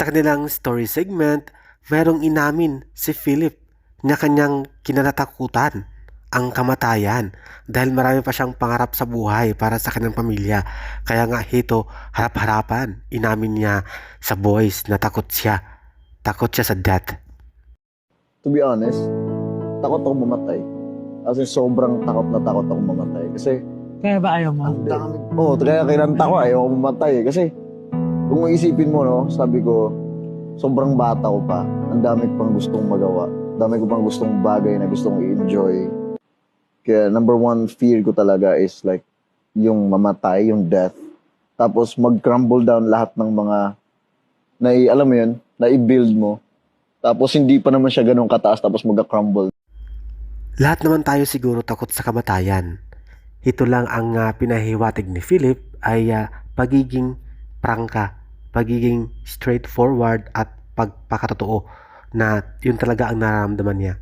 Sa kanilang story segment, merong inamin si Philip na kanyang kinatatakutan ang kamatayan dahil marami pa siyang pangarap sa buhay para sa kanyang pamilya. Kaya nga hito, harap-harapan, inamin niya sa boys na takot siya. Takot siya sa death. to be honest, takot ako mamatay. Kasi sobrang takot na takot ako mamatay. Kasi, Kaya ba ayaw mo? ang dami. Oo, oh, kaya kinanta ko, ayaw ako mamatay. Kasi, kung isipin mo, no, sabi ko, sobrang bata ko pa. Ang dami ko pang gustong magawa. Dami ko pang gustong bagay na gustong i-enjoy. Kaya number one fear ko talaga is like, yung mamatay, yung death. Tapos mag-crumble down lahat ng mga, na alam mo yun, na i-build mo. Tapos hindi pa naman siya ganun kataas tapos mag-crumble Lahat naman tayo siguro takot sa kamatayan. Ito lang ang ah, pinahiwatig ni Philip ay ah, pagiging prangka, pagiging straightforward at pagpakatotoo na yun talaga ang nararamdaman niya.